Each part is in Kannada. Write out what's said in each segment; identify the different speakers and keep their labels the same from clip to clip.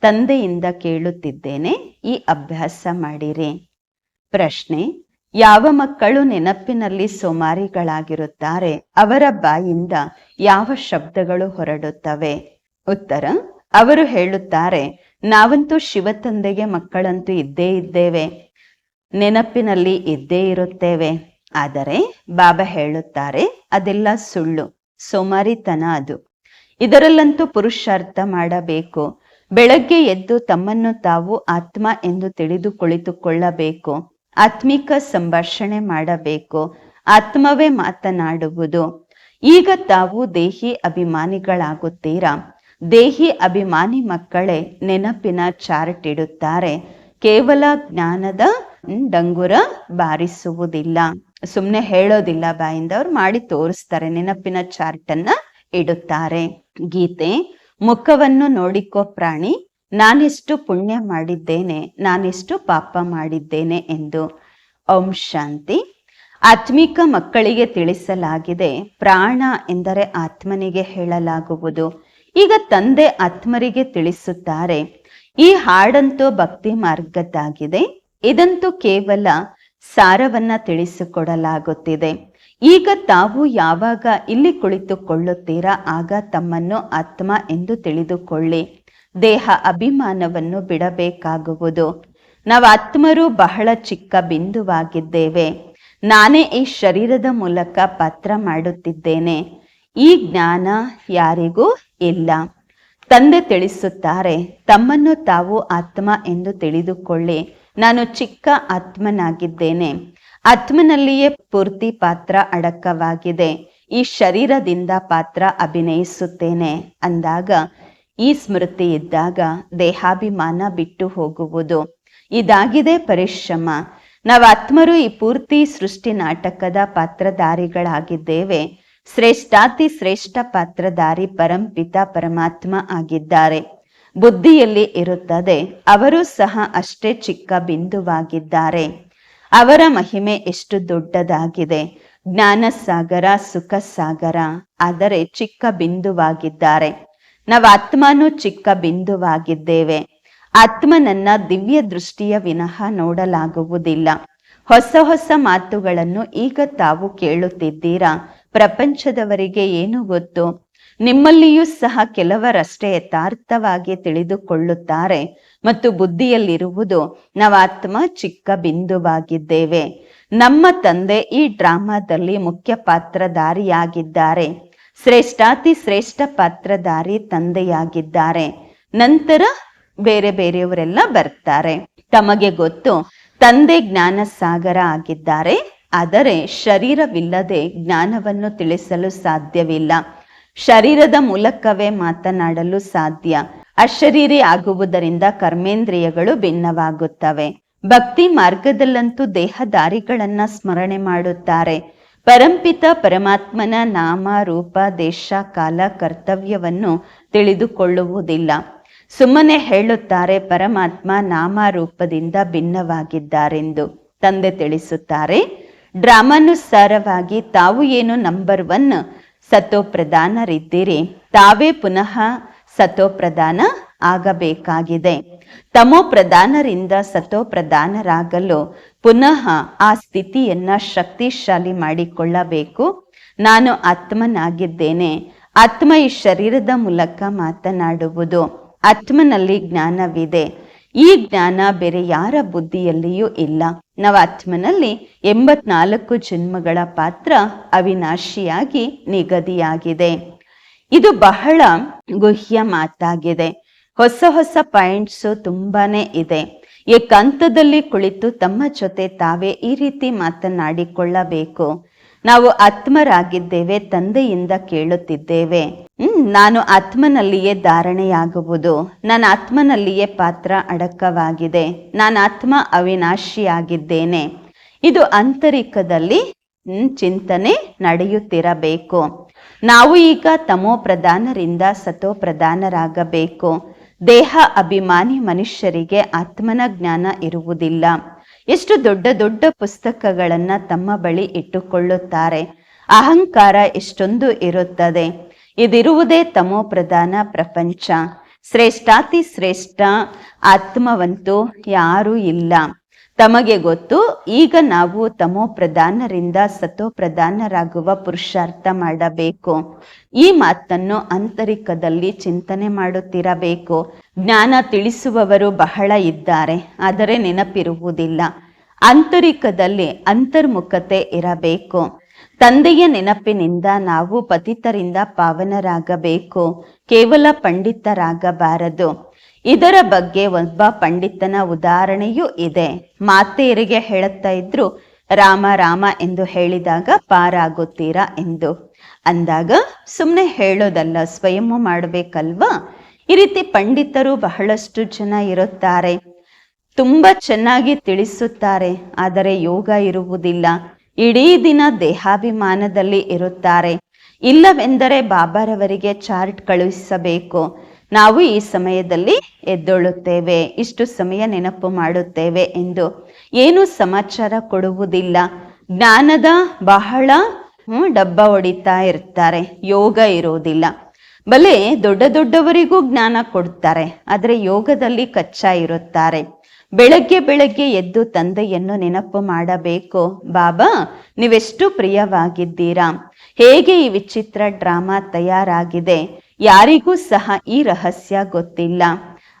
Speaker 1: ತಂದೆಯಿಂದ ಕೇಳುತ್ತಿದ್ದೇನೆ, ಈ ಅಭ್ಯಾಸ ಮಾಡಿರಿ. ಪ್ರಶ್ನೆ, ಯಾವ ಮಕ್ಕಳು ನೆನಪಿನಲ್ಲಿ ಸೋಮಾರಿಗಳಾಗಿರುತ್ತಾರೆ, ಅವರ ಬಾಯಿಂದ ಯಾವ ಶಬ್ದಗಳು ಹೊರಡುತ್ತವೆ? ಉತ್ತರ, ಅವರು ಹೇಳುತ್ತಾರೆ, ನಾವಂತೂ ಶಿವತಂದೆಗೆ ಮಕ್ಕಳಂತೂ ಇದ್ದೇ ಇದ್ದೇವೆ, ನೆನಪಿನಲ್ಲಿ ಇದ್ದೇ ಇರುತ್ತೇವೆ. ಆದರೆ, ಬಾಬಾ ಹೇಳುತ್ತಾರೆ, ಅದೆಲ್ಲ ಸುಳ್ಳು, ಸೋಮಾರಿತನ ಅದು. ಇದರಲ್ಲಂತೂ ಪುರುಷಾರ್ಥ ಮಾಡಬೇಕು. ಬೆಳಗ್ಗೆ ಎದ್ದು ತಮ್ಮನ್ನು ತಾವು ಆತ್ಮ ಎಂದು ತಿಳಿದು ಕುಳಿತುಕೊಳ್ಳಬೇಕು. ಆತ್ಮಿಕ ಸಂಭಾಷಣೆ ಮಾಡಬೇಕು. ಆತ್ಮವೇ ಮಾತನಾಡುವುದು. ಈಗ ತಾವು ದೇಹಿ ಅಭಿಮಾನಿಗಳಾಗುತ್ತೀರಾ? ದೇಹಿ ಅಭಿಮಾನಿ ಮಕ್ಕಳೇ, ನೆನಪಿನ ಚಾರ್ಟ್ ಇಡುತ್ತಾರೆ. ಕೇವಲ ಜ್ಞಾನದ ಡಂಗುರ ಬಾರಿಸುವುದಿಲ್ಲ. ಸುಮ್ಮನೆ ಹೇಳೋದಿಲ್ಲ ಬಾಯಿಂದ ಅವ್ರು ಮಾಡಿ ತೋರಿಸ್ತಾರೆ, ನೆನಪಿನ ಚಾರ್ಟ್ ಅನ್ನ ಇಡುತ್ತಾರೆ. ಗೀತೆ ಮುಖವನ್ನು ನೋಡಿಕೋ ಪ್ರಾಣಿ, ನಾನೆಷ್ಟು ಪುಣ್ಯ ಮಾಡಿದ್ದೇನೆ, ನಾನೆಷ್ಟು ಪಾಪ ಮಾಡಿದ್ದೇನೆ ಎಂದು. ಓಂ ಶಾಂತಿ. ಆತ್ಮಿಕ ಮಕ್ಕಳಿಗೆ ತಿಳಿಸಲಾಗಿದೆ, ಪ್ರಾಣ ಎಂದರೆ ಆತ್ಮನಿಗೆ ಹೇಳಲಾಗುವುದು. ಈಗ ತಂದೆ ಆತ್ಮರಿಗೆ ತಿಳಿಸುತ್ತಾರೆ, ಈ ಹಾಡಂತೂ ಭಕ್ತಿ ಮಾರ್ಗದ್ದಾಗಿದೆ, ಇದಂತೂ ಕೇವಲ ಸಾರವನ್ನ ತಿಳಿಸಿಕೊಡಲಾಗುತ್ತಿದೆ. ಈಗ ತಾವು ಯಾವಾಗ ಇಲ್ಲಿ ಕುಳಿತುಕೊಳ್ಳುತ್ತೀರಾ, ಆಗ ತಮ್ಮನ್ನು ಆತ್ಮ ಎಂದು ತಿಳಿದುಕೊಳ್ಳಿ. ದೇಹ ಅಭಿಮಾನವನ್ನು ಬಿಡಬೇಕಾಗುವುದು. ನಾವು ಆತ್ಮರು ಬಹಳ ಚಿಕ್ಕ ಬಿಂದುವಾಗಿದ್ದೇವೆ. ನಾನೇ ಈ ಶರೀರದ ಮೂಲಕ ಪಾತ್ರ ಮಾಡುತ್ತಿದ್ದೇನೆ. ಈ ಜ್ಞಾನ ಯಾರಿಗೂ ಇಲ್ಲ. ತಂದೆ ತಿಳಿಸುತ್ತಾರೆ, ತಮ್ಮನ್ನು ತಾವು ಆತ್ಮ ಎಂದು ತಿಳಿದುಕೊಳ್ಳಿ. ನಾನು ಚಿಕ್ಕ ಆತ್ಮನಾಗಿದ್ದೇನೆ. ಆತ್ಮನಲ್ಲಿಯೇ ಪೂರ್ತಿ ಪಾತ್ರ ಅಡಕವಾಗಿದೆ. ಈ ಶರೀರದಿಂದ ಪಾತ್ರ ಅಭಿನಯಿಸುತ್ತೇನೆ ಅಂದಾಗ, ಈ ಸ್ಮೃತಿ ಇದ್ದಾಗ ದೇಹಾಭಿಮಾನ ಬಿಟ್ಟು ಹೋಗುವುದು. ಇದಾಗಿದೆ ಪರಿಶ್ರಮ. ನಾವು ಆತ್ಮರು ಈ ಪೂರ್ತಿ ಸೃಷ್ಟಿ ನಾಟಕದ ಪಾತ್ರಧಾರಿಗಳಾಗಿದ್ದೇವೆ. ಶ್ರೇಷ್ಠಾತಿ ಶ್ರೇಷ್ಠ ಪಾತ್ರಧಾರಿ ಪರಂಪಿತ ಪರಮಾತ್ಮ ಆಗಿದ್ದಾರೆ. ಬುದ್ಧಿಯಲ್ಲಿ ಇರುತ್ತದೆ, ಅವರು ಸಹ ಅಷ್ಟೇ ಚಿಕ್ಕ ಬಿಂದುವಾಗಿದ್ದಾರೆ. ಅವರ ಮಹಿಮೆ ಎಷ್ಟು ದೊಡ್ಡದಾಗಿದೆ. ಜ್ಞಾನ ಸಾಗರ ಸುಖ ಸಾಗರ ಆದರೆ ಚಿಕ್ಕ ಬಿಂದುವಾಗಿದ್ದಾರೆ. ನಾವು ಆತ್ಮನೂ ಚಿಕ್ಕ ಬಿಂದುವಾಗಿದ್ದೇವೆ. ಆತ್ಮನನ್ನ ದಿವ್ಯ ದೃಷ್ಟಿಯ ವಿನಃ ನೋಡಲಾಗುವುದಿಲ್ಲ. ಹೊಸ ಹೊಸ ಮಾತುಗಳನ್ನು ಈಗ ತಾವು ಕೇಳುತ್ತಿದ್ದೀರಾ. ಪ್ರಪಂಚದವರಿಗೆ ಏನು ಗೊತ್ತು. ನಿಮ್ಮಲ್ಲಿಯೂ ಸಹ ಕೆಲವರಷ್ಟೇ ಯಥಾರ್ಥವಾಗಿ ತಿಳಿದುಕೊಳ್ಳುತ್ತಾರೆ ಮತ್ತು ಬುದ್ಧಿಯಲ್ಲಿರುವುದು ನವಾತ್ಮ ಚಿಕ್ಕ ಬಿಂದುವಾಗಿದ್ದೇವೆ. ನಮ್ಮ ತಂದೆ ಈ ಡ್ರಾಮಾದಲ್ಲಿ ಮುಖ್ಯ ಪಾತ್ರಧಾರಿಯಾಗಿದ್ದಾರೆ. ಶ್ರೇಷ್ಠಾತಿ ಶ್ರೇಷ್ಠ ಪಾತ್ರಧಾರಿ ತಂದೆಯಾಗಿದ್ದಾರೆ. ನಂತರ ಬೇರೆ ಬೇರೆಯವರೆಲ್ಲ ಬರ್ತಾರೆ. ತಮಗೆ ಗೊತ್ತು, ತಂದೆ ಜ್ಞಾನ ಸಾಗರ ಆಗಿದ್ದಾರೆ, ಆದರೆ ಶರೀರವಿಲ್ಲದೆ ಜ್ಞಾನವನ್ನು ತಿಳಿಸಲು ಸಾಧ್ಯವಿಲ್ಲ. ಶರೀರದ ಮೂಲಕವೇ ಮಾತನಾಡಲು ಸಾಧ್ಯ. ಅಶರೀರಿ ಆಗುವುದರಿಂದ ಕರ್ಮೇಂದ್ರಿಯಗಳು ಭಿನ್ನವಾಗುತ್ತವೆ. ಭಕ್ತಿ ಮಾರ್ಗದಲ್ಲಂತೂ ದೇಹದಾರಿಗಳನ್ನ ಸ್ಮರಣೆ ಮಾಡುತ್ತಾರೆ. ಪರಂಪಿತ ಪರಮಾತ್ಮನ ನಾಮ, ರೂಪ, ದೇಶ, ಕಾಲ, ಕರ್ತವ್ಯವನ್ನು ತಿಳಿದುಕೊಳ್ಳುವುದಿಲ್ಲ. ಸುಮ್ಮನೆ ಹೇಳುತ್ತಾರೆ, ಪರಮಾತ್ಮ ನಾಮ ರೂಪದಿಂದ ಭಿನ್ನವಾಗಿದ್ದಾರೆಂದು ತಂದೆ ತಿಳಿಸುತ್ತಾರೆ, ಡ್ರಾಮಾನುಸಾರವಾಗಿ ತಾವು ಏನು ನಂಬರ್ ಒನ್ ಸತೋಪ್ರಧಾನರಿದ್ದೀರಿ ತಾವೇ ಪುನಃ ಸತೋಪ್ರಧಾನ ಆಗಬೇಕಾಗಿದೆ. ತಮೋ ಪ್ರಧಾನರಿಂದ ಸತೋಪ್ರಧಾನರಾಗಲು ಪುನಃ ಆ ಸ್ಥಿತಿಯನ್ನ ಶಕ್ತಿಶಾಲಿ ಮಾಡಿಕೊಳ್ಳಬೇಕು. ನಾನು ಆತ್ಮನಾಗಿದ್ದೇನೆ. ಆತ್ಮ ಈ ಶರೀರದ ಮೂಲಕ ಮಾತನಾಡುವುದು. ಆತ್ಮನಲ್ಲಿ ಜ್ಞಾನವಿದೆ. ಈ ಜ್ಞಾನ ಬೇರೆ ಯಾರ ಬುದ್ಧಿಯಲ್ಲಿಯೂ ಇಲ್ಲ. ನವಾತ್ಮನಲ್ಲಿ ಎಂಬತ್ನಾಲ್ಕು ಜನ್ಮಗಳ ಪಾತ್ರ ಅವಿನಾಶಿಯಾಗಿ ನಿಗದಿಯಾಗಿದೆ. ಇದು ಬಹಳ ಗುಹ್ಯ ಮಾತಾಗಿದೆ. ಹೊಸ ಹೊಸ ಪಾಯಿಂಟ್ಸ್ ತುಂಬಾನೇ ಇದೆ. ಏಕಾಂತದಲ್ಲಿ ಕುಳಿತು ತಮ್ಮ ಜೊತೆ ತಾವೇ ಈ ರೀತಿ ಮಾತನಾಡಿಕೊಳ್ಳಬೇಕು. ನಾವು ಆತ್ಮರಾಗಿದ್ದೇವೆ, ತಂದೆಯಿಂದ ಕೇಳುತ್ತಿದ್ದೇವೆ. ನಾನು ಆತ್ಮನಲ್ಲಿಯೇ ಧಾರಣೆಯಾಗುವುದು. ನನ್ನ ಆತ್ಮನಲ್ಲಿಯೇ ಪಾತ್ರ ಅಡಕವಾಗಿದೆ. ನಾನು ಆತ್ಮ ಅವಿನಾಶಿಯಾಗಿದ್ದೇನೆ. ಇದು ಆಂತರಿಕದಲ್ಲಿ ಚಿಂತನೆ ನಡೆಯುತ್ತಿರಬೇಕು. ನಾವು ಈಗ ತಮೋ ಪ್ರಧಾನರಿಂದ ಸತೋ ಪ್ರಧಾನರಾಗಬೇಕು. ದೇಹ ಅಭಿಮಾನಿ ಮನುಷ್ಯರಿಗೆ ಆತ್ಮನ ಜ್ಞಾನ ಇರುವುದಿಲ್ಲ. ಎಷ್ಟು ದೊಡ್ಡ ದೊಡ್ಡ ಪುಸ್ತಕಗಳನ್ನ ತಮ್ಮ ಬಳಿ ಇಟ್ಟುಕೊಳ್ಳುತ್ತಾರೆ. ಅಹಂಕಾರ ಎಷ್ಟೊಂದು ಇರುತ್ತದೆ. ಇದಿರುವುದೇ ತಮೋ ಪ್ರಧಾನ ಪ್ರಪಂಚ. ಶ್ರೇಷ್ಠಾತಿ ಶ್ರೇಷ್ಠ, ಆತ್ಮವಂತೂ ಯಾರೂ ಇಲ್ಲ. ತಮಗೆ ಗೊತ್ತು, ಈಗ ನಾವು ತಮೋ ಪ್ರಧಾನರಿಂದ ಸತೋ ಪ್ರಧಾನರಾಗುವ ಪುರುಷಾರ್ಥ ಮಾಡಬೇಕು. ಈ ಮಾತನ್ನು ಆಂತರಿಕದಲ್ಲಿ ಚಿಂತನೆ ಮಾಡುತ್ತಿರಬೇಕು. ಜ್ಞಾನ ತಿಳಿಸುವವರು ಬಹಳ ಇದ್ದಾರೆ, ಆದರೆ ನೆನಪಿರುವುದಿಲ್ಲ. ಆಂತರಿಕದಲ್ಲಿ ಅಂತರ್ಮುಖತೆ ಇರಬೇಕು. ತಂದೆಯ ನೆನಪಿನಿಂದ ನಾವು ಪತಿತರಿಂದ ಪಾವನರಾಗಬೇಕು, ಕೇವಲ ಪಂಡಿತರಾಗಬಾರದು. ಇದರ ಬಗ್ಗೆ ಒಬ್ಬ ಪಂಡಿತನ ಉದಾಹರಣೆಯೂ ಇದೆ. ಮಾತೆಯರಿಗೆ ಹೇಳುತ್ತಾ ಇದ್ರು, ರಾಮ ರಾಮ ಎಂದು ಹೇಳಿದಾಗ ಪಾರಾಗುತ್ತೀರಾ ಎಂದು. ಅಂದಾಗ ಸುಮ್ಮನೆ ಹೇಳೋದಲ್ಲ ಸ್ವಯಂ ಮಾಡಬೇಕಲ್ವಾ? ಈ ರೀತಿ ಪಂಡಿತರು ಬಹಳಷ್ಟು ಜನ ಇರುತ್ತಾರೆ. ತುಂಬಾ ಚೆನ್ನಾಗಿ ತಿಳಿಸುತ್ತಾರೆ, ಆದರೆ ಯೋಗ ಇರುವುದಿಲ್ಲ. ಇಡೀ ದಿನ ದೇಹಾಭಿಮಾನದಲ್ಲಿ ಇರುತ್ತಾರೆ. ಇಲ್ಲವೆಂದರೆ ಬಾಬಾರವರಿಗೆ ಚಾರ್ಟ್ ಕಳುಹಿಸಬೇಕು. ನಾವು ಈ ಸಮಯದಲ್ಲಿ ಎದ್ದೊಳ್ಳುತ್ತೇವೆ ಇಷ್ಟು ಸಮಯ ನೆನಪು ಮಾಡುತ್ತೇವೆ ಎಂದು. ಏನು ಸಮಾಚಾರ ಕೊಡುವುದಿಲ್ಲ. ಜ್ಞಾನದ ಬಹಳ ಡಬ್ಬ ಹೊಡಿತಾ ಇರ್ತಾರೆ. ಯೋಗ ಇರುವುದಿಲ್ಲ. ಬಲೆ ದೊಡ್ಡ ದೊಡ್ಡವರಿಗೂ ಜ್ಞಾನ ಕೊಡ್ತಾರೆ. ಆದರೆ ಯೋಗದಲ್ಲಿ ಕಚ್ಚಾ ಇರುತ್ತಾರೆ. ಬೆಳಗ್ಗೆ ಬೆಳಗ್ಗೆ ಎದ್ದು ತಂದೆಯನ್ನು ನೆನಪು ಮಾಡಬೇಕು. ಬಾಬಾ, ನೀವೆಷ್ಟು ಪ್ರಿಯವಾಗಿದ್ದೀರಾ? ಹೇಗೆ ಈ ವಿಚಿತ್ರ ಡ್ರಾಮಾ ತಯಾರಾಗಿದೆ? ಯಾರಿಗೂ ಸಹ ಈ ರಹಸ್ಯ ಗೊತ್ತಿಲ್ಲ.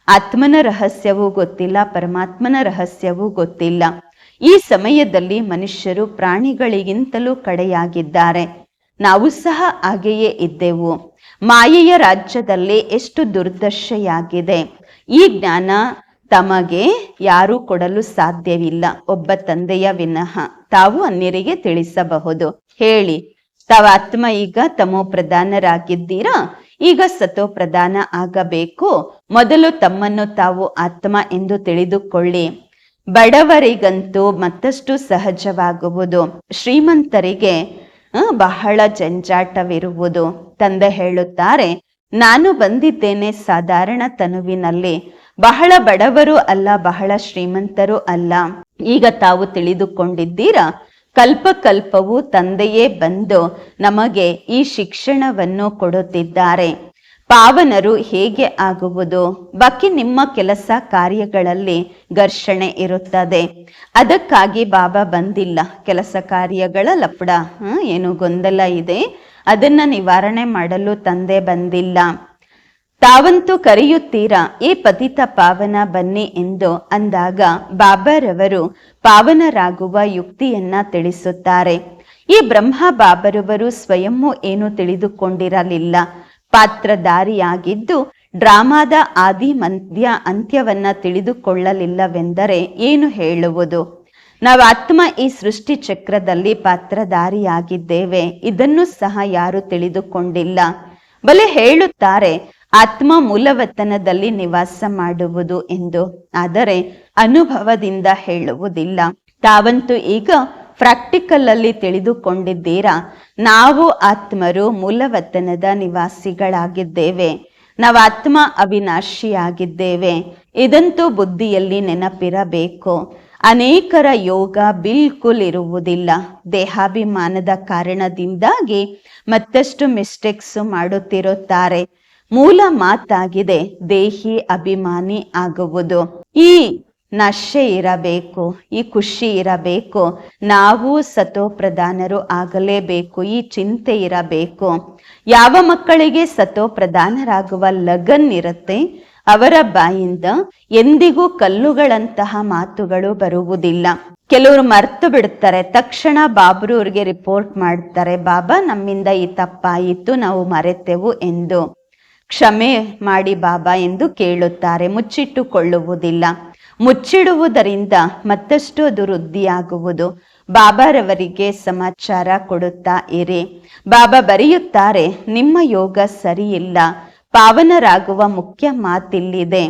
Speaker 1: ಆತ್ಮನ ರಹಸ್ಯವೂ ಗೊತ್ತಿಲ್ಲ, ಪರಮಾತ್ಮನ ರಹಸ್ಯವೂ ಗೊತ್ತಿಲ್ಲ. ಈ ಸಮಯದಲ್ಲಿ ಮನುಷ್ಯರು ಪ್ರಾಣಿಗಳಿಗಿಂತಲೂ ಕಡೆಯಾಗಿದ್ದಾರೆ. ನಾವು ಸಹ ಹಾಗೆಯೇ ಇದ್ದೆವು. ಮಾಯೆಯ ರಾಜ್ಯದಲ್ಲಿ ಎಷ್ಟು ದುರ್ದಶೆಯಾಗಿದೆ. ಈ ಜ್ಞಾನ ತಮಗೆ ಯಾರೂ ಕೊಡಲು ಸಾಧ್ಯವಿಲ್ಲ. ಒಬ್ಬ ತಂದೆಯ ವಿನಃ ತಾವು ಅನ್ಯರಿಗೆ ತಿಳಿಸಬಹುದು. ಹೇಳಿ ತಾವ ಆತ್ಮ ಈಗ ತಮೋ ಪ್ರಧಾನರಾಗಿದ್ದೀರಾ ಈಗ ಸತೋ ಪ್ರಧಾನ ಆಗಬೇಕು. ಮೊದಲು ತಮ್ಮನ್ನು ತಾವು ಆತ್ಮ ಎಂದು ತಿಳಿದುಕೊಳ್ಳಿ. ಬಡವರಿಗಂತೂ ಮತ್ತಷ್ಟು ಸಹಜವಾಗುವುದು. ಶ್ರೀಮಂತರಿಗೆ ಬಹಳ ಜಂಜಾಟವಿರುವುದು. ತಂದೆ ಹೇಳುತ್ತಾರೆ ನಾನು ಬಂದಿದ್ದೇನೆ ಸಾಧಾರಣ ತನುವಿನಲ್ಲಿ ಬಹಳ ಬಡವರು ಅಲ್ಲ, ಬಹಳ ಶ್ರೀಮಂತರು ಅಲ್ಲ. ಈಗ ತಾವು ತಿಳಿದುಕೊಂಡಿದ್ದೀರಾ? ಕಲ್ಪ ಕಲ್ಪವು ತಂದೆಯೇ ಬಂದು ನಮಗೆ ಈ ಶಿಕ್ಷಣವನ್ನು ಕೊಡುತ್ತಿದ್ದಾರೆ. ಪಾವನರು ಹೇಗೆ ಆಗುವುದು? ಬಾಕಿ ನಿಮ್ಮ ಕೆಲಸ ಕಾರ್ಯಗಳಲ್ಲಿ ಘರ್ಷಣೆ ಇರುತ್ತದೆ. ಅದಕ್ಕಾಗಿ ಬಾಬಾ ಬಂದಿಲ್ಲ. ಕೆಲಸ ಕಾರ್ಯಗಳ ಲಪಡ ಏನು ಗೊಂದಲ ಇದೆ? ಅದನ್ನ ನಿವಾರಣೆ ಮಾಡಲು ತಂದೆ ಬಂದಿಲ್ಲ. ತಾವಂತೂ ಕರೆಯುತ್ತೀರಾ, ಈ ಪತಿತ ಪಾವನ ಬನ್ನಿ ಎಂದು ಅಂದಾಗ ಬಾಬಾರವರು ಪಾವನರಾಗುವ ಯುಕ್ತಿಯನ್ನ ತಿಳಿಸುತ್ತಾರೆ. ಈ ಬ್ರಹ್ಮ ಬಾಬರವರು ಸ್ವಯಂ ಏನು ತಿಳಿದುಕೊಂಡಿರಲಿಲ್ಲ. ಪಾತ್ರಧಾರಿಯಾಗಿದ್ದು, ಡ್ರಾಮಾದ ಆದಿ ಮಧ್ಯ ಅಂತ್ಯವನ್ನ ತಿಳಿದುಕೊಳ್ಳಲಿಲ್ಲವೆಂದರೆ ಏನು ಹೇಳುವುದು? ನಾವು ಆತ್ಮ ಈ ಸೃಷ್ಟಿ ಚಕ್ರದಲ್ಲಿ ಪಾತ್ರಧಾರಿಯಾಗಿದ್ದೇವೆ, ಇದನ್ನು ಸಹ ಯಾರು ತಿಳಿದುಕೊಂಡಿಲ್ಲ. ಬಲೆ ಹೇಳುತ್ತಾರೆ, ಆತ್ಮ ಮೂಲವತನದಲ್ಲಿ ನಿವಾಸ ಮಾಡುವುದು ಎಂದು, ಆದರೆ ಅನುಭವದಿಂದ ಹೇಳುವುದಿಲ್ಲ. ತಾವಂತೂ ಈಗ ಪ್ರಾಕ್ಟಿಕಲ್ ಅಲ್ಲಿ ತಿಳಿದುಕೊಂಡಿದ್ದೀರಾ? ನಾವು ಆತ್ಮರು ಮೂಲವತನದ ನಿವಾಸಿಗಳಾಗಿದ್ದೇವೆ. ನಾವು ಆತ್ಮ ಅವಿನಾಶಿಯಾಗಿದ್ದೇವೆ. ಇದಂತೂ ಬುದ್ಧಿಯಲ್ಲಿ ನೆನಪಿರಬೇಕು. ಅನೇಕರ ಯೋಗ ಬಿಲ್ಕುಲ್ ಇರುವುದಿಲ್ಲ. ದೇಹಾಭಿಮಾನದ ಕಾರಣದಿಂದಾಗಿ ಮತ್ತಷ್ಟು ಮಿಸ್ಟೇಕ್ಸ್ ಮಾಡುತ್ತಿರುತ್ತಾರೆ. ಮೂಲ ಮಾತಾಗಿದೆ ದೇಹಿ ಅಭಿಮಾನಿ ಆಗುವುದು. ಈ ನಶೆ ಇರಬೇಕು, ಈ ಖುಷಿ ಇರಬೇಕು, ನಾವು ಸತೋ ಪ್ರಧಾನರು ಆಗಲೇಬೇಕು, ಈ ಚಿಂತೆ ಇರಬೇಕು. ಯಾವ ಮಕ್ಕಳಿಗೆ ಸತೋ ಪ್ರಧಾನರಾಗುವ ಲಗನ್ ಇರುತ್ತೆ? ಅವರ ಬಾಯಿಂದ ಎಂದಿಗೂ ಕಲ್ಲುಗಳಂತಹ ಮಾತುಗಳು ಬರುವುದಿಲ್ಲ. ಕೆಲವರು ಮರ್ತು ಬಿಡುತ್ತಾರೆ ತಕ್ಷಣ ಬಾಬ್ರು ಅವ್ರಿಗೆ ರಿಪೋರ್ಟ್ ಮಾಡ್ತಾರೆ, ಬಾಬಾ, ನಮ್ಮಿಂದ ಈ ತಪ್ಪಾಯಿತು, ನಾವು ಮರೆತೆವು ಎಂದು. ಕ್ಷಮೆ ಮಾಡಿ ಬಾಬಾ ಎಂದು ಕೇಳುತ್ತಾರೆ, ಮುಚ್ಚಿಟ್ಟುಕೊಳ್ಳುವುದಿಲ್ಲ. ಮುಚ್ಚಿಡುವುದರಿಂದ ಮತ್ತಷ್ಟು ಅದು ವೃದ್ಧಿಯಾಗುವುದು ಬಾಬಾರವರಿಗೆ ಸಮಾಚಾರ ಕೊಡುತ್ತಾ ಇರಿ. ಬಾಬಾ ಬರೆಯುತ್ತಾರೆ, ನಿಮ್ಮ ಯೋಗ ಸರಿಯಿಲ್ಲ, ಪಾವನರಾಗುವ ಮುಖ್ಯ ಮಾತಿಲ್ಲಿದೆ.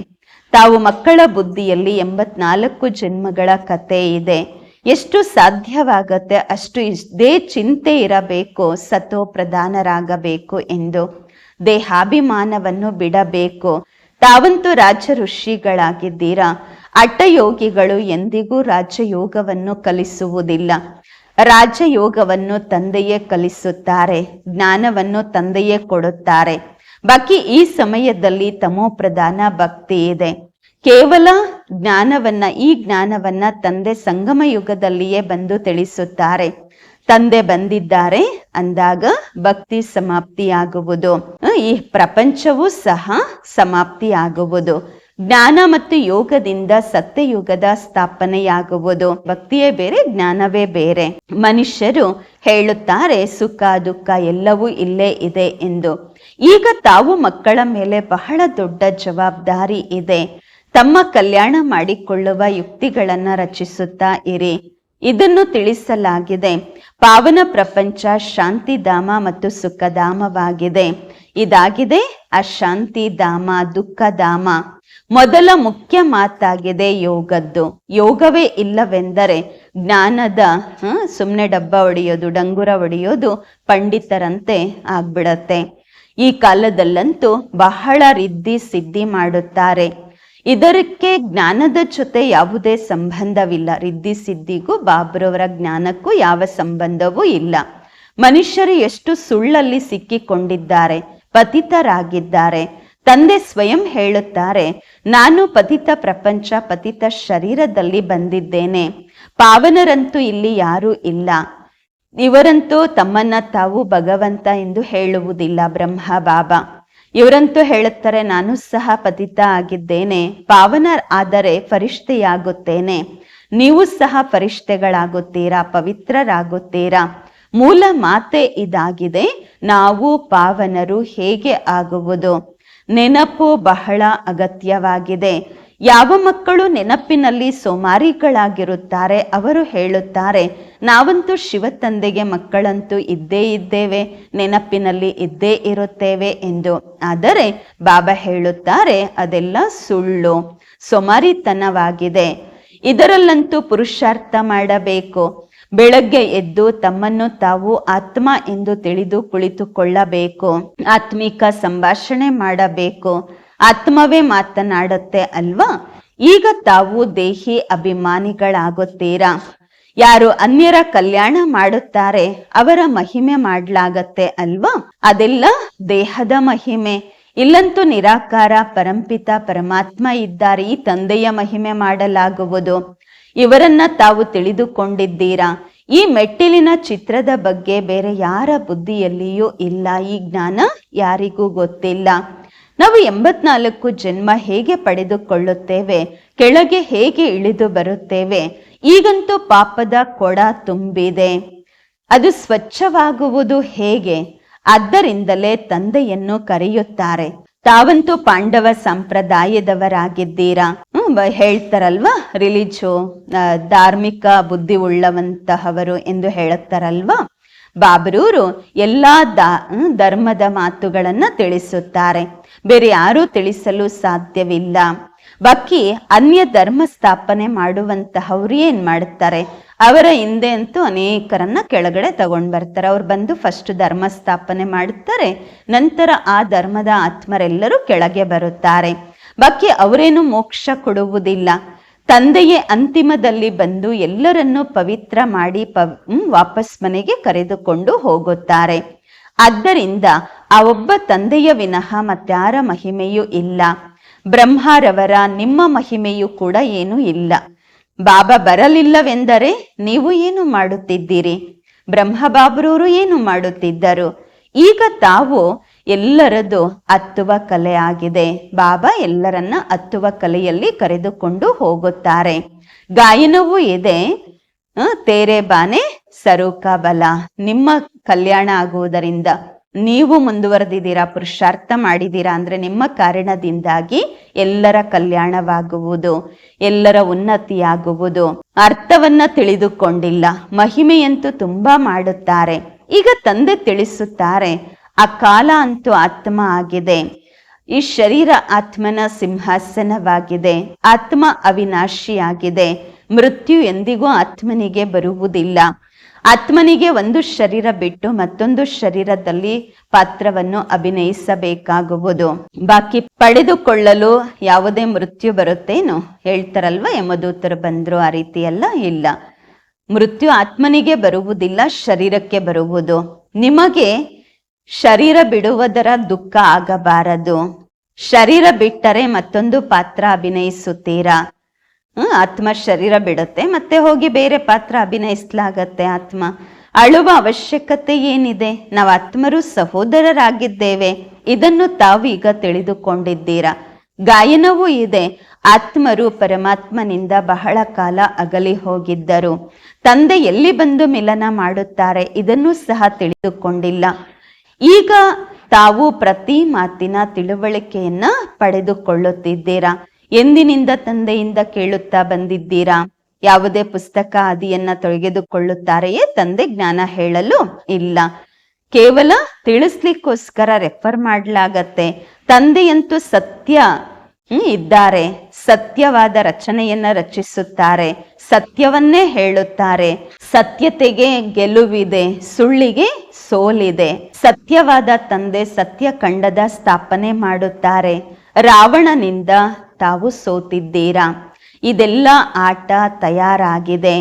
Speaker 1: ತಾವು ಮಕ್ಕಳ ಬುದ್ಧಿಯಲ್ಲಿ ಎಂಬತ್ನಾಲ್ಕು ಜನ್ಮಗಳ ಕತೆ ಇದೆ. ಎಷ್ಟು ಸಾಧ್ಯವಾಗತ್ತೆ, ಅಷ್ಟು ಇದೇ ಚಿಂತೆ ಇರಬೇಕು ಸತೋ ಪ್ರಧಾನರಾಗಬೇಕು ಎಂದು. ದೇಹಾಭಿಮಾನವನ್ನು ಬಿಡಬೇಕು. ತಾವಂತೂ ರಾಜ ಋಷಿಗಳಾಗಿದ್ದೀರಾ ಅಡ್ಡಯೋಗಿಗಳು ಎಂದಿಗೂ ರಾಜಯೋಗವನ್ನು ಕಲಿಸುವುದಿಲ್ಲ. ರಾಜಯೋಗವನ್ನು ತಂದೆಯೇ ಕಲಿಸುತ್ತಾರೆ, ಜ್ಞಾನವನ್ನು ತಂದೆಯೇ ಕೊಡುತ್ತಾರೆ. ಬಾಕಿ ಈ ಸಮಯದಲ್ಲಿ ತಮೋ ಪ್ರಧಾನ ಭಕ್ತಿ ಇದೆ. ಕೇವಲ ಜ್ಞಾನವನ್ನ, ಈ ಜ್ಞಾನವನ್ನ ತಂದೆ ಸಂಗಮ ಯುಗದಲ್ಲಿಯೇ ಬಂದು ತಿಳಿಸುತ್ತಾರೆ. ತಂದೆ ಬಂದಿದ್ದಾರೆ, ಅಂದಾಗ ಭಕ್ತಿ ಸಮಾಪ್ತಿಯಾಗುವುದು. ಈ ಪ್ರಪಂಚವೂ ಸಹ ಸಮಾಪ್ತಿಯಾಗುವುದು. ಜ್ಞಾನ ಮತ್ತು ಯೋಗದಿಂದ ಸತ್ಯಯುಗದ ಸ್ಥಾಪನೆಯಾಗುವುದು. ಭಕ್ತಿಯೇ ಬೇರೆ, ಜ್ಞಾನವೇ ಬೇರೆ. ಮನುಷ್ಯರು ಹೇಳುತ್ತಾರೆ, ಸುಖ, ದುಃಖ ಎಲ್ಲವೂ ಇಲ್ಲೇ ಇದೆ ಎಂದು. ಈಗ ತಾವು ಮಕ್ಕಳ ಮೇಲೆ ಬಹಳ ದೊಡ್ಡ ಜವಾಬ್ದಾರಿ ಇದೆ. ತಮ್ಮ ಕಲ್ಯಾಣ ಮಾಡಿಕೊಳ್ಳುವ ಯುಕ್ತಿಗಳನ್ನ ರಚಿಸುತ್ತಾ ಇರಿ. ಇದನ್ನು ತಿಳಿಸಲಾಗಿದೆ. ಪಾವನ ಪ್ರಪಂಚ ಶಾಂತಿಧಾಮ ಮತ್ತು ಸುಖಧಾಮವಾಗಿದೆ. ಇದಾಗಿದೆ ಅಶಾಂತಿ ಧಾಮ ದುಃಖಧಾಮ. ಮೊದಲ ಮುಖ್ಯ ಮಾತಾಗಿದೆ ಯೋಗದ್ದು. ಯೋಗವೇ ಇಲ್ಲವೆಂದರೆ ಜ್ಞಾನದ ಸುಮ್ಮನೆ ಡಬ್ಬ ಹೊಡೆಯೋದು, ಡಂಗುರ ಹೊಡೆಯೋದು ಪಂಡಿತರಂತೆ ಆಗ್ಬಿಡತ್ತೆ. ಈ ಕಾಲದಲ್ಲಂತೂ ಬಹಳ ರಿದ್ದಿ ಸಿದ್ಧಿ ಮಾಡುತ್ತಾರೆ. ಇದಕ್ಕೆ ಜ್ಞಾನದ ಜೊತೆ ಯಾವುದೇ ಸಂಬಂಧವಿಲ್ಲ. ರಿದ್ದಿ ಸಿದ್ಧಿಗೂ ಬಾಬ್ರವರ ಜ್ಞಾನಕ್ಕೂ ಯಾವ ಸಂಬಂಧವೂ ಇಲ್ಲ. ಮನುಷ್ಯರು ಎಷ್ಟು ಸುಳ್ಳಲ್ಲಿ ಸಿಕ್ಕಿಕೊಂಡಿದ್ದಾರೆ, ಪತಿತರಾಗಿದ್ದಾರೆ. ತಂದೆ ಸ್ವಯಂ ಹೇಳುತ್ತಾರೆ, ನಾನು ಪತಿತ ಪ್ರಪಂಚ, ಪತಿತ ಶರೀರದಲ್ಲಿ ಬಂದಿದ್ದೇನೆ. ಪಾವನರಂತೂ ಇಲ್ಲಿ ಯಾರೂ ಇಲ್ಲ. ಇವರಂತೂ ತಮ್ಮನ್ನ ತಾವು ಭಗವಂತ ಎಂದು ಹೇಳುವುದಿಲ್ಲ, ಬ್ರಹ್ಮ, ಬಾಬಾ. ಇವರಂತೂ ಹೇಳುತ್ತಾರೆ, ನಾನು ಸಹ ಪತಿತ ಆಗಿದ್ದೇನೆ. ಪಾವನ ಆದರೆ ಫರಿಷ್ಠೆಯಾಗುತ್ತೇನೆ. ನೀವು ಸಹ ಫರಿಷ್ಠೆಗಳಾಗುತ್ತೀರಾ, ಪವಿತ್ರರಾಗುತ್ತೀರಾ? ಮೂಲ ಮಾತೆ ಇದಾಗಿದೆ, ನಾವು ಪಾವನರು ಹೇಗೆ ಆಗುವುದು? ನೆನಪು ಬಹಳ ಅಗತ್ಯವಾಗಿದೆ. ಯಾವ ಮಕ್ಕಳು ನೆನಪಿನಲ್ಲಿ ಸೋಮಾರಿಗಳಾಗಿರುತ್ತಾರೆ ಅವರು ಹೇಳುತ್ತಾರೆ, ನಾವಂತೂ ಶಿವ ತಂದೆಗೆ ಮಕ್ಕಳಂತೂ ಇದ್ದೇ ಇದ್ದೇವೆ, ನೆನಪಿನಲ್ಲಿ ಇದ್ದೇ ಇರುತ್ತೇವೆ ಎಂದು. ಆದರೆ ಬಾಬಾ ಹೇಳುತ್ತಾರೆ, ಅದೆಲ್ಲ ಸುಳ್ಳು, ಸೋಮಾರಿತನವಾಗಿದೆ. ಇದರಲ್ಲಂತೂ ಪುರುಷಾರ್ಥ ಮಾಡಬೇಕು. ಬೆಳಗ್ಗೆ ಎದ್ದು ತಮ್ಮನ್ನು ತಾವು ಆತ್ಮ ಎಂದು ತಿಳಿದು ಕುಳಿತುಕೊಳ್ಳಬೇಕು. ಆತ್ಮಿಕ ಸಂಭಾಷಣೆ ಮಾಡಬೇಕು. ಆತ್ಮವೇ ಮಾತನಾಡುತ್ತೆ ಅಲ್ವಾ? ಈಗ ತಾವು ದೇಹಿ ಅಭಿಮಾನಿಗಳಾಗುತ್ತೀರಾ? ಯಾರು ಅನ್ಯರ ಕಲ್ಯಾಣ ಮಾಡುತ್ತಾರೆ, ಅವರ ಮಹಿಮೆ ಮಾಡ್ಲಾಗತ್ತೆ ಅಲ್ವಾ? ಅದೆಲ್ಲ ದೇಹದ ಮಹಿಮೆ. ಇಲ್ಲಂತೂ ನಿರಾಕಾರ, ಪರಂಪಿತ ಪರಮಾತ್ಮ ಇದ್ದಾರೆ, ಈ ತಂದೆಯ ಮಹಿಮೆ ಮಾಡಲಾಗುವುದು. ಇವರನ್ನ ತಾವು ತಿಳಿದುಕೊಂಡಿದ್ದೀರಾ? ಈ ಮೆಟ್ಟಿಲಿನ ಚಿತ್ರದ ಬಗ್ಗೆ ಬೇರೆ ಯಾರ ಬುದ್ಧಿಯಲ್ಲಿಯೂ ಇಲ್ಲ. ಈ ಜ್ಞಾನ ಯಾರಿಗೂ ಗೊತ್ತಿಲ್ಲ. ನಾವು ಎಂಬತ್ನಾಲ್ಕು ಜನ್ಮ ಹೇಗೆ ಪಡೆದುಕೊಳ್ಳುತ್ತೇವೆ? ಕೆಳಗೆ ಹೇಗೆ ಇಳಿದು ಬರುತ್ತೇವೆ? ಈಗಂತೂ ಪಾಪದ ಕೊಡ ತುಂಬಿದೆ. ಅದು ಸ್ವಚ್ಛವಾಗುವುದು ಹೇಗೆ? ಆದ್ದರಿಂದಲೇ ತಂದೆಯನ್ನು ಕರೆಯುತ್ತಾರೆ. ತಾವಂತೂ ಪಾಂಡವ ಸಂಪ್ರದಾಯದವರಾಗಿದ್ದೀರಾ? ಹೇಳ್ತಾರಲ್ವಾ? ರಿಲಿಜು ಧಾರ್ಮಿಕ ಬುದ್ಧಿ ಉಳ್ಳವಂತಹವರು ಎಂದು ಹೇಳುತ್ತಾರಲ್ವಾ? ಬಾಬರೂರು ಎಲ್ಲಾ ಧರ್ಮದ ಮಾತುಗಳನ್ನ ತಿಳಿಸುತ್ತಾರೆ. ಬೇರೆ ಯಾರೂ ತಿಳಿಸಲು ಸಾಧ್ಯವಿಲ್ಲ. ಬಾಕಿ ಅನ್ಯ ಧರ್ಮ ಸ್ಥಾಪನೆ ಮಾಡುವಂತಹವ್ರು ಏನ್ ಮಾಡುತ್ತಾರೆ ಅವರ ಹಿಂದೆ ಅಂತೂ ಅನೇಕರನ್ನ ಕೆಳಗಡೆ ತಗೊಂಡು ಬರ್ತಾರೆ. ಅವ್ರು ಬಂದು ಫಸ್ಟ್ ಧರ್ಮ ಸ್ಥಾಪನೆ ಮಾಡುತ್ತಾರೆ ನಂತರ ಆ ಧರ್ಮದ ಆತ್ಮರೆಲ್ಲರೂ ಕೆಳಗೆ ಬರುತ್ತಾರೆ. ಬಾಕಿ ಅವರೇನು ಮೋಕ್ಷ ಕೊಡುವುದಿಲ್ಲ. ತಂದೆಯೇ ಅಂತಿಮದಲ್ಲಿ ಬಂದು ಎಲ್ಲರನ್ನೂ ಪವಿತ್ರ ಮಾಡಿ ಪವ್ ವಾಪಸ್ ಮನೆಗೆ ಕರೆದುಕೊಂಡು ಹೋಗುತ್ತಾರೆ. ಆದ್ದರಿಂದ ಆ ಒಬ್ಬ ತಂದೆಯ ವಿನಃ ಮತ್ಯಾರ ಮಹಿಮೆಯೂ ಇಲ್ಲ. ಬ್ರಹ್ಮರವರ ನಿಮ್ಮ ಮಹಿಮೆಯೂ ಕೂಡ ಏನೂ ಇಲ್ಲ. ಬಾಬಾ ಬರಲಿಲ್ಲವೆಂದರೆ ನೀವು ಏನು ಮಾಡುತ್ತಿದ್ದೀರಿ? ಬ್ರಹ್ಮ ಬಾಬರವರು ಏನು ಮಾಡುತ್ತಿದ್ದರು? ಈಗ ತಾವು ಎಲ್ಲರದು ಹತ್ತುವ ಕಲೆ ಆಗಿದೆ. ಬಾಬಾ ಎಲ್ಲರನ್ನ ಹತ್ತುವ ಕಲೆಯಲ್ಲಿ ಕರೆದುಕೊಂಡು ಹೋಗುತ್ತಾರೆ. ಗಾಯನವೂ ಇದೆ. ತೇರೆ ಬಾನೆ, ಸರೂಕ ಬಲ. ನಿಮ್ಮ ಕಲ್ಯಾಣ ಆಗುವುದರಿಂದ. ನೀವು ಮುಂದುವರೆದಿದ್ದೀರಾ, ಪುರುಷಾರ್ಥ ಮಾಡಿದ್ದೀರಾ ಅಂದ್ರೆ ನಿಮ್ಮ ಕಾರಣದಿಂದಾಗಿ ಎಲ್ಲರ ಕಲ್ಯಾಣವಾಗುವುದು, ಎಲ್ಲರ ಉನ್ನತಿಯಾಗುವುದು. ಅರ್ಥವನ್ನ ತಿಳಿದುಕೊಂಡಿಲ್ಲ. ಮಹಿಮೆಯಂತೂ ತುಂಬಾ ಮಾಡುತ್ತಾರೆ. ಈಗ ತಂದೆ ತಿಳಿಸುತ್ತಾರೆ, ಆ ಕಾಲ ಅಂತೂ ಆತ್ಮ ಆಗಿದೆ. ಈ ಶರೀರ ಆತ್ಮನ ಸಿಂಹಾಸನವಾಗಿದೆ. ಆತ್ಮ ಅವಿನಾಶಿಯಾಗಿದೆ. ಮೃತ್ಯು ಎಂದಿಗೂ ಆತ್ಮನಿಗೆ ಬರುವುದಿಲ್ಲ. ಆತ್ಮನಿಗೆ ಒಂದು ಶರೀರ ಬಿಟ್ಟು ಮತ್ತೊಂದು ಶರೀರದಲ್ಲಿ ಪಾತ್ರವನ್ನು ಅಭಿನಯಿಸಬೇಕಾಗುವುದು. ಬಾಕಿ ಪಡೆದುಕೊಳ್ಳಲು ಯಾವುದೇ ಮೃತ್ಯು ಬರುತ್ತೇನು? ಹೇಳ್ತಾರಲ್ವ? ಯಮದೂತರು ಬಂದ್ರು ಆ ರೀತಿಯೆಲ್ಲ ಇಲ್ಲ. ಮೃತ್ಯು ಆತ್ಮನಿಗೆ ಬರುವುದಿಲ್ಲ, ಶರೀರಕ್ಕೆ ಬರುವುದು. ನಿಮಗೆ ಶರೀರ ಬಿಡುವುದರ ದುಃಖ ಆಗಬಾರದು. ಶರೀರ ಬಿಟ್ಟರೆ ಮತ್ತೊಂದು ಪಾತ್ರ ಅಭಿನಯಿಸುತ್ತೀರಾ? ಆತ್ಮ ಶರೀರ ಬಿಡುತ್ತೆ, ಮತ್ತೆ ಹೋಗಿ ಬೇರೆ ಪಾತ್ರ ಅಭಿನಯಿಸ್ಲಾಗತ್ತೆ ಆತ್ಮ. ಅಳುವ ಅವಶ್ಯಕತೆ ಏನಿದೆ? ನಾವು ಆತ್ಮರು ಸಹೋದರರಾಗಿದ್ದೇವೆ. ಇದನ್ನು ತಾವೀಗ ತಿಳಿದುಕೊಂಡಿದ್ದೀರಾ. ಗಾಯನವೂ ಇದೆ. ಆತ್ಮರು ಪರಮಾತ್ಮನಿಂದ ಬಹಳ ಕಾಲ ಅಗಲಿ ಹೋಗಿದ್ದರು. ತಂದೆ ಎಲ್ಲಿ ಬಂದು ಮಿಲನ ಮಾಡುತ್ತಾರೆ? ಇದನ್ನು ಸಹ ತಿಳಿದುಕೊಂಡಿಲ್ಲ. ಈಗ ತಾವು ಪ್ರತಿ ಮಾತಿನ ತಿಳುವಳಿಕೆಯನ್ನ ಪಡೆದುಕೊಳ್ಳುತ್ತಿದ್ದೀರಾ. ಎಂದಿನಿಂದ ತಂದೆಯಿಂದ ಕೇಳುತ್ತಾ ಬಂದಿದ್ದೀರಾ? ಯಾವುದೇ ಪುಸ್ತಕ ಆದಿಯನ್ನ ತೊಳೆದುಕೊಳ್ಳುತ್ತಾರೆಯೇ ತಂದೆ ಜ್ಞಾನ ಹೇಳಲು ಇಲ್ಲ. ಕೇವಲ ತಿಳಿಸ್ಲಿಕ್ಕೋಸ್ಕರ ರೆಫರ್ ಮಾಡಲಾಗತ್ತೆ. ತಂದೆಯಂತೂ ಸತ್ಯ ಇದ್ದಾರೆ. ಸತ್ಯವಾದ ರಚನೆಯನ್ನ ರಚಿಸುತ್ತಾರೆ. ಸತ್ಯವನ್ನೇ ಹೇಳುತ್ತಾರೆ. ಸತ್ಯತೆಗೆ ಗೆಲುವಿದೆ. ಸುಳ್ಳಿಗೆ ಸೋಲಿದೆ. ಸತ್ಯವಾದ ತಂದೆ ಸತ್ಯ ಖಂಡದ ಸ್ಥಾಪನೆ ಮಾಡುತ್ತಾರೆ. ರಾವಣನಿಂದ ತಾವು ಸೋತಿದ್ದೀರಾ? ಇದೆಲ್ಲ ಆಟ ತಯಾರಾಗಿದೆ.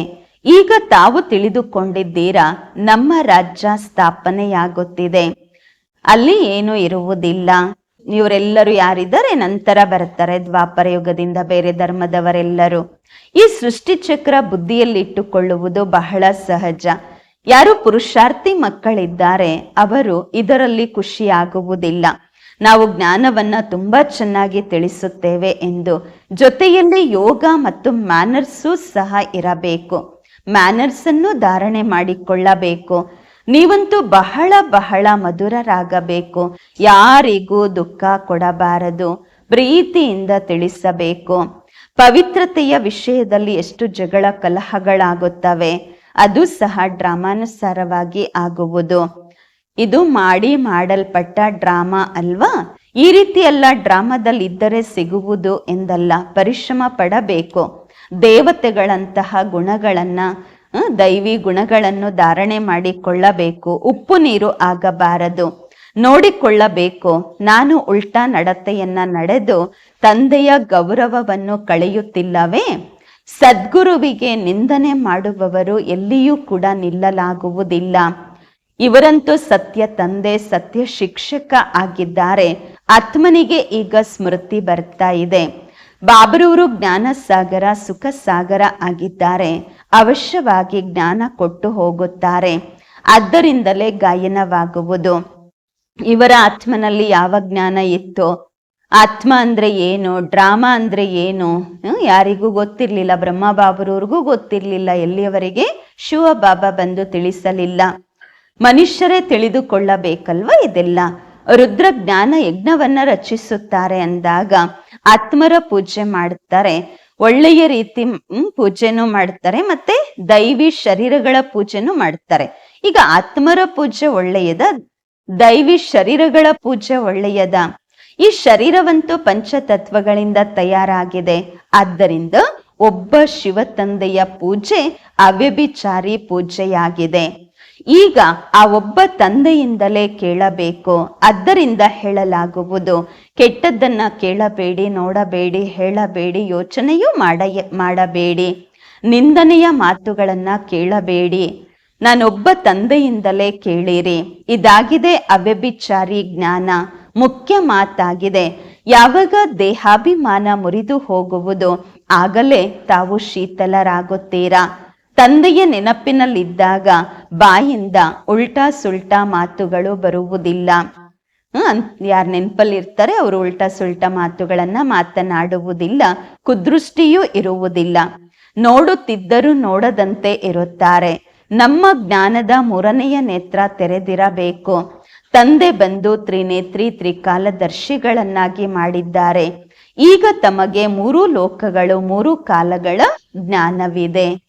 Speaker 1: ಈಗ ತಾವು ತಿಳಿದುಕೊಂಡಿದ್ದೀರಾ, ನಮ್ಮ ರಾಜ್ಯ ಸ್ಥಾಪನೆಯಾಗುತ್ತಿದೆ. ಅಲ್ಲಿ ಏನು ಇರುವುದಿಲ್ಲ. ಇವರೆಲ್ಲರೂ ಯಾರಿದ್ದಾರೆ? ನಂತರ ಬರ್ತಾರೆ ದ್ವಾಪರ ಯುಗದಿಂದ ಬೇರೆ ಧರ್ಮದವರೆಲ್ಲರೂ. ಈ ಸೃಷ್ಟಿ ಚಕ್ರ ಬುದ್ಧಿಯಲ್ಲಿ ಇಟ್ಟುಕೊಳ್ಳುವುದು ಬಹಳ ಸಹಜ. ಯಾರು ಪುರುಷಾರ್ಥಿ ಮಕ್ಕಳಿದ್ದಾರೆ, ಅವರು ಇದರಲ್ಲಿ ಖುಷಿಯಾಗುವುದಿಲ್ಲ. ನಾವು ಜ್ಞಾನವನ್ನ ತುಂಬಾ ಚೆನ್ನಾಗಿ ತಿಳಿಸುತ್ತೇವೆ ಎಂದು. ಜೊತೆಯಲ್ಲಿ ಯೋಗ ಮತ್ತು ಮ್ಯಾನರ್ಸು ಸಹ ಇರಬೇಕು. ಮ್ಯಾನರ್ಸ್ ಅನ್ನು ಧಾರಣೆ ಮಾಡಿಕೊಳ್ಳಬೇಕು. ನೀವಂತೂ ಬಹಳ ಬಹಳ ಮಧುರರಾಗಬೇಕು. ಯಾರಿಗೂ ದುಃಖ ಕೊಡಬಾರದು. ಪ್ರೀತಿಯಿಂದ ತಿಳಿಸಬೇಕು. ಪವಿತ್ರತೆಯ ವಿಷಯದಲ್ಲಿ ಎಷ್ಟು ಜಗಳ ಕಲಹಗಳಾಗುತ್ತವೆ, ಅದು ಸಹ ಡ್ರಾಮಾನುಸಾರವಾಗಿ ಆಗುವುದು. ಇದು ಮಾಡಿ ಮಾಡಲ್ಪಟ್ಟ ಡ್ರಾಮಾ ಅಲ್ವಾ? ಈ ರೀತಿ ಎಲ್ಲ ಡ್ರಾಮಾದಲ್ಲಿ ಇದ್ದರೆ ಸಿಗುವುದು ಎಂದಲ್ಲ, ಪರಿಶ್ರಮ ಪಡಬೇಕು. ದೇವತೆಗಳಂತಹ ಗುಣಗಳನ್ನ ದೈವಿ ಗುಣಗಳನ್ನು ಧಾರಣೆ ಮಾಡಿಕೊಳ್ಳಬೇಕು. ಉಪ್ಪು ನೀರು ಆಗಬಾರದು. ನೋಡಿಕೊಳ್ಳಬೇಕು. ನಾನು ಉಲ್ಟಾ ನಡತೆಯನ್ನ ನಡೆದು ತಂದೆಯ ಗೌರವವನ್ನು ಕಳೆಯುತ್ತಿಲ್ಲವೇ? ಸದ್ಗುರುವಿಗೆ ನಿಂದನೆ ಮಾಡುವವರು ಎಲ್ಲಿಯೂ ಕೂಡ ನಿಲ್ಲಲಾಗುವುದಿಲ್ಲ. ಇವರಂತೂ ಸತ್ಯ ತಂದೆ, ಸತ್ಯ ಶಿಕ್ಷಕ ಆಗಿದ್ದಾರೆ. ಆತ್ಮನಿಗೆ ಈಗ ಸ್ಮೃತಿ ಬರ್ತಾ ಇದೆ. ಬಾಬರೂರು ಜ್ಞಾನ ಸಾಗರ ಸುಖ ಸಾಗರ ಆಗಿದ್ದಾರೆ. ಅವಶ್ಯವಾಗಿ ಜ್ಞಾನ ಕೊಟ್ಟು ಹೋಗುತ್ತಾರೆ. ಆದ್ದರಿಂದಲೇ ಗಾಯನವಾಗುವುದು. ಇವರ ಆತ್ಮನಲ್ಲಿ ಯಾವ ಜ್ಞಾನ ಇತ್ತು? ಆತ್ಮ ಅಂದ್ರೆ ಏನು? ಡ್ರಾಮಾ ಅಂದ್ರೆ ಏನು? ಯಾರಿಗೂ ಗೊತ್ತಿರ್ಲಿಲ್ಲ. ಬ್ರಹ್ಮ ಬಾಬರವ್ರಿಗೂ ಗೊತ್ತಿರ್ಲಿಲ್ಲ. ಎಲ್ಲಿಯವರೆಗೆ? ಶಿವ ಬಾಬಾ ಬಂದು ತಿಳಿಸಲಿಲ್ಲ. ಮನುಷ್ಯರೇ ತಿಳಿದುಕೊಳ್ಳಬೇಕಲ್ವ ಇದೆಲ್ಲ? ರುದ್ರ ಜ್ಞಾನ ಯಜ್ಞವನ್ನ ರಚಿಸುತ್ತಾರೆ ಅಂದಾಗ ಆತ್ಮರ ಪೂಜೆ ಮಾಡುತ್ತಾರೆ, ಒಳ್ಳೆಯ ರೀತಿ ಪೂಜೆನು ಮಾಡ್ತಾರೆ ಮತ್ತೆ ದೈವಿ ಶರೀರಗಳ ಪೂಜೆನೂ ಮಾಡ್ತಾರೆ ಈಗ ಆತ್ಮರ ಪೂಜೆ ಒಳ್ಳೆಯದ, ದೈವಿ ಶರೀರಗಳ ಪೂಜೆ ಒಳ್ಳೆಯದ? ಈ ಶರೀರವಂತೂ ಪಂಚತತ್ವಗಳಿಂದ ತಯಾರಾಗಿದೆ. ಆದ್ದರಿಂದ ಒಬ್ಬ ಶಿವ ತಂದೆಯ ಪೂಜೆ ಅವ್ಯಭಿಚಾರಿ ಪೂಜೆಯಾಗಿದೆ. ಈಗ ಆ ಒಬ್ಬ ತಂದೆಯಿಂದಲೇ ಕೇಳಬೇಕು. ಅದರಿಂದ ಹೇಳಲಾಗುವುದು, ಕೆಟ್ಟದ್ದನ್ನ ಕೇಳಬೇಡಿ, ನೋಡಬೇಡಿ, ಹೇಳಬೇಡಿ, ಯೋಚನೆಯೂ ಮಾಡ ಮಾಡಬೇಡಿ. ನಿಂದನೆಯ ಮಾತುಗಳನ್ನ ಕೇಳಬೇಡಿ. ನಾನೊಬ್ಬ ತಂದೆಯಿಂದಲೇ ಕೇಳಿರಿ. ಇದಾಗಿದೆ ಅವ್ಯಭಿಚಾರಿ ಜ್ಞಾನ. ಮುಖ್ಯ ಮಾತಾಗಿದೆ. ಯಾವಾಗ ದೇಹಾಭಿಮಾನ ಮುರಿದು ಹೋಗುವುದು, ಆಗಲೇ ತಾವು ಶೀತಲರಾಗುತ್ತೀರಾ? ತಂದೆಯ ನೆನಪಿನಲ್ಲಿದ್ದಾಗ ಬಾಯಿಂದ ಉಲ್ಟಾ ಸುಲ್ಟಾ ಮಾತುಗಳು ಬರುವುದಿಲ್ಲ. ಯಾರು ನೆನಪಲ್ಲಿ ಇರ್ತಾರೆ ಅವರು ಉಲ್ಟಾ ಸುಲ್ಟಾ ಮಾತುಗಳನ್ನ ಮಾತನಾಡುವುದಿಲ್ಲ ಕುದೃಷ್ಟಿಯೂ ಇರುವುದಿಲ್ಲ. ನೋಡುತ್ತಿದ್ದರೂ ನೋಡದಂತೆ ಇರುತ್ತಾರೆ. ನಮ್ಮ ಜ್ಞಾನದ ಮೂರನೆಯ ನೇತ್ರ ತೆರೆದಿರಬೇಕು. ತಂದೆ ಬಂದು ತ್ರಿನೇತ್ರಿ ತ್ರಿಕಾಲದರ್ಶಿಗಳನ್ನಾಗಿ ಮಾಡಿದ್ದಾರೆ. ಈಗ ತಮಗೆ ಮೂರು ಲೋಕಗಳು, ಮೂರು ಕಾಲಗಳ ಜ್ಞಾನವಿದೆ.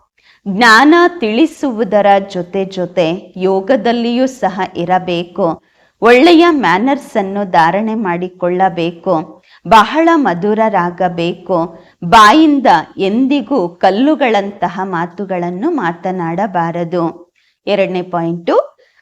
Speaker 1: ಜ್ಞಾನ ತಿಳಿಸುವುದರ ಜೊತೆ ಜೊತೆ ಯೋಗದಲ್ಲಿಯೂ ಸಹ ಇರಬೇಕು. ಒಳ್ಳೆಯ ಮ್ಯಾನರ್ಸ್ ಅನ್ನು ಧಾರಣೆ ಮಾಡಿಕೊಳ್ಳಬೇಕು. ಬಹಳ ಮಧುರರಾಗಬೇಕು. ಬಾಯಿಂದ ಎಂದಿಗೂ ಕಲ್ಲುಗಳಂತಹ ಮಾತುಗಳನ್ನು ಮಾತನಾಡಬಾರದು. ಎರಡನೇ ಪಾಯಿಂಟು,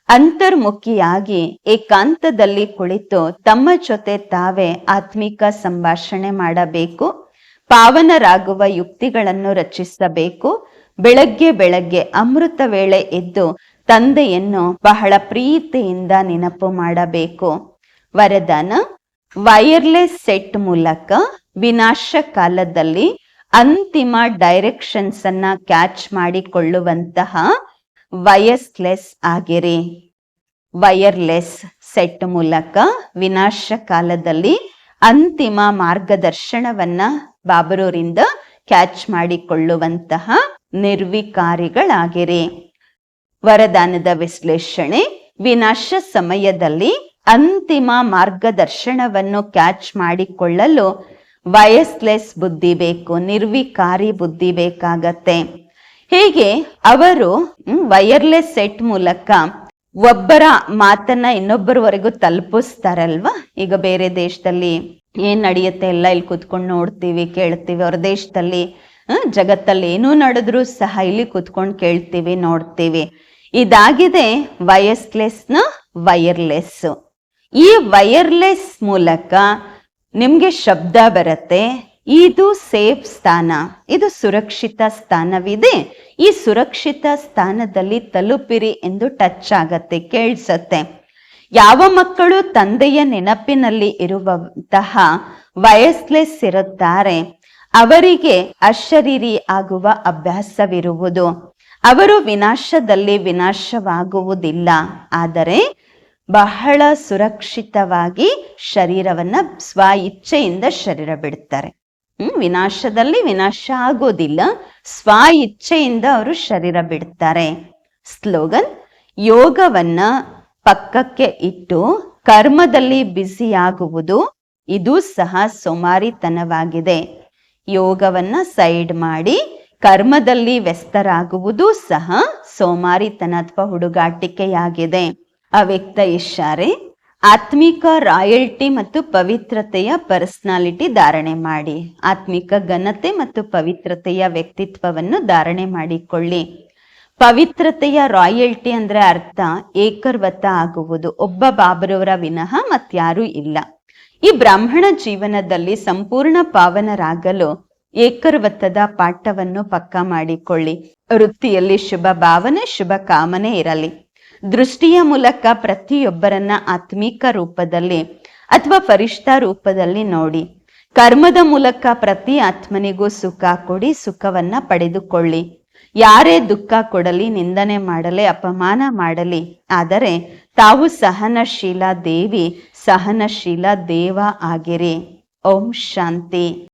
Speaker 1: ಅಂತರ್ಮುಖಿಯಾಗಿ ಏಕಾಂತದಲ್ಲಿ ಕುಳಿತು ತಮ್ಮ ಜೊತೆ ತಾವೇ ಆತ್ಮಿಕ ಸಂಭಾಷಣೆ ಮಾಡಬೇಕು. ಪಾವನರಾಗುವ ಯುಕ್ತಿಗಳನ್ನು ರಚಿಸಬೇಕು. ಬೆಳಗ್ಗೆ ಬೆಳಗ್ಗೆ ಅಮೃತ ವೇಳೆ ಎದ್ದು ತಂದೆಯನ್ನು ಬಹಳ ಪ್ರೀತಿಯಿಂದ ನೆನಪು ಮಾಡಬೇಕು. ವರದಾನ, ವೈರ್ಲೆಸ್ ಸೆಟ್ ಮೂಲಕ ವಿನಾಶ ಕಾಲದಲ್ಲಿ ಅಂತಿಮ ಡೈರೆಕ್ಷನ್ಸ್ ಅನ್ನ ಕ್ಯಾಚ್ ಮಾಡಿಕೊಳ್ಳುವಂತಹ ವಯಸ್ಲೆಸ್ ಆಗಿರಿ. ವೈರ್ಲೆಸ್ ಸೆಟ್ ಮೂಲಕ ವಿನಾಶ ಕಾಲದಲ್ಲಿ ಅಂತಿಮ ಮಾರ್ಗದರ್ಶನವನ್ನ ಬಾಬರೂರಿಂದ ಕ್ಯಾಚ್ ಮಾಡಿಕೊಳ್ಳುವಂತಹ ನಿರ್ವಿಕಾರಿಗಳಾಗಿರಿ. ವರದಾನದ ವಿಶ್ಲೇಷಣೆ, ವಿನಾಶ ಸಮಯದಲ್ಲಿ ಅಂತಿಮ ಮಾರ್ಗದರ್ಶನವನ್ನು ಕ್ಯಾಚ್ ಮಾಡಿಕೊಳ್ಳಲು ವಯಸ್ಲೆಸ್ ಬುದ್ಧಿ ಬೇಕು, ನಿರ್ವಿಕಾರಿ ಬುದ್ಧಿ ಬೇಕಾಗತ್ತೆ. ಹೀಗೆ ಅವರು ವೈರ್ಲೆಸ್ ಸೆಟ್ ಮೂಲಕ ಒಬ್ಬರ ಮಾತನ್ನ ಇನ್ನೊಬ್ಬರವರೆಗೂ ತಲುಪಿಸ್ತಾರಲ್ವಾ? ಈಗ ಬೇರೆ ದೇಶದಲ್ಲಿ ಏನ್ ನಡೆಯುತ್ತೆ ಎಲ್ಲ ಇಲ್ಲಿ ಕುತ್ಕೊಂಡು ನೋಡ್ತೀವಿ, ಕೇಳ್ತೀವಿ, ಅವ್ರ ದೇಶದಲ್ಲಿ ಜಗತ್ತಲ್ಲಿ ಏನೂ ನಡೆದ್ರೂ ಸಹ ಇಲ್ಲಿ ಕುತ್ಕೊಂಡು ಕೇಳ್ತೀವಿ, ನೋಡ್ತೀವಿ. ಇದಾಗಿದೆ ವಯಸ್ಲೆಸ್ನ ವೈರ್ಲೆಸ್ ಈ ವೈರ್ಲೆಸ್ ಮೂಲಕ ನಿಮಗೆ ಶಬ್ದ ಬರುತ್ತೆ. ಇದು ಸೇಫ್ ಸ್ಥಾನ. ಇದು ಸುರಕ್ಷಿತ ಸ್ಥಾನವಿದೆ. ಈ ಸುರಕ್ಷಿತ ಸ್ಥಾನದಲ್ಲಿ ತಲುಪಿರಿ ಎಂದು ಟಚ್ ಆಗತ್ತೆ, ಕೇಳಿಸತ್ತೆ. ಯಾವ ಮಕ್ಕಳು ತಂದೆಯ ನೆನಪಿನಲ್ಲಿ ಇರುವಂತಹ ವಯಸ್ಲೆಸ್ ಇರುತ್ತಾರೆ ಅವರಿಗೆ ಅಶರೀರಿ ಆಗುವ ಅಭ್ಯಾಸವಿರುವುದು. ಅವರು ವಿನಾಶದಲ್ಲಿ ವಿನಾಶವಾಗುವುದಿಲ್ಲ. ಆದರೆ ಬಹಳ ಸುರಕ್ಷಿತವಾಗಿ ಶರೀರವನ್ನ ಸ್ವ ಇಚ್ಛೆಯಿಂದ ಶರೀರ ಬಿಡ್ತಾರೆ. ಹ್ಮ್, ವಿನಾಶದಲ್ಲಿ ವಿನಾಶ ಆಗೋದಿಲ್ಲ ಸ್ವ ಇಚ್ಛೆಯಿಂದ ಅವರು ಶರೀರ ಬಿಡ್ತಾರೆ. ಸ್ಲೋಗನ್, ಯೋಗವನ್ನ ಪಕ್ಕಕ್ಕೆ ಇಟ್ಟು ಕರ್ಮದಲ್ಲಿ ಬ್ಯುಸಿಯಾಗುವುದು, ಇದು ಸಹ ಸೋಮಾರಿತನವಾಗಿದೆ. ಯೋಗವನ್ನ ಸೈಡ್ ಮಾಡಿ ಕರ್ಮದಲ್ಲಿ ವ್ಯಸ್ತರಾಗುವುದು ಸಹ ಸೋಮಾರಿತನ ಅಥವಾ ಹುಡುಗಾಟಿಕೆಯಾಗಿದೆ. ಅವ್ಯಕ್ತ ಇಶಾರೆ ಆತ್ಮಿಕ ರಾಯಲ್ಟಿ ಮತ್ತು ಪವಿತ್ರತೆಯ ಪರ್ಸನಾಲಿಟಿ ಧಾರಣೆ ಮಾಡಿ, ಆತ್ಮಿಕ ಘನತೆ ಮತ್ತು ಪವಿತ್ರತೆಯ ವ್ಯಕ್ತಿತ್ವವನ್ನು ಧಾರಣೆ ಮಾಡಿಕೊಳ್ಳಿ. ಪವಿತ್ರತೆಯ ರಾಯಲ್ಟಿ ಅಂದ್ರೆ ಅರ್ಥ ಏಕರ್ವತ ಆಗುವುದು, ಒಬ್ಬ ಬಾಬರವರ ವಿನಃ ಮತ್ಯಾರೂ ಇಲ್ಲ. ಈ ಬ್ರಾಹ್ಮಣ ಜೀವನದಲ್ಲಿ ಸಂಪೂರ್ಣ ಪಾವನರಾಗಲು ಏಕರ್ವತ್ತದ ಪಾಠವನ್ನು ಪಕ್ಕ ಮಾಡಿಕೊಳ್ಳಿ. ವೃತ್ತಿಯಲ್ಲಿ ಶುಭ ಭಾವನೆ, ಶುಭ ಕಾಮನೆ ಇರಲಿ. ದೃಷ್ಟಿಯ ಮೂಲಕ ಪ್ರತಿಯೊಬ್ಬರನ್ನ ಆತ್ಮೀಕ ರೂಪದಲ್ಲಿ ಅಥವಾ ಫರಿಷ್ಠ ರೂಪದಲ್ಲಿ ನೋಡಿ. ಕರ್ಮದ ಮೂಲಕ ಪ್ರತಿ ಆತ್ಮನಿಗೂ ಸುಖ ಕೊಡಿ, ಸುಖವನ್ನ ಪಡೆದುಕೊಳ್ಳಿ. ಯಾರೇ ದುಃಖ ಕೊಡಲಿ, ನಿಂದನೆ ಮಾಡಲಿ, ಅಪಮಾನ ಮಾಡಲಿ, ಆದರೆ ತಾವು ಸಹನಶೀಲ ದೇವಿ ಸಹನಶೀಲ ದೇವ ಆಗಿರಿ. ಓಂ ಶಾಂತಿ.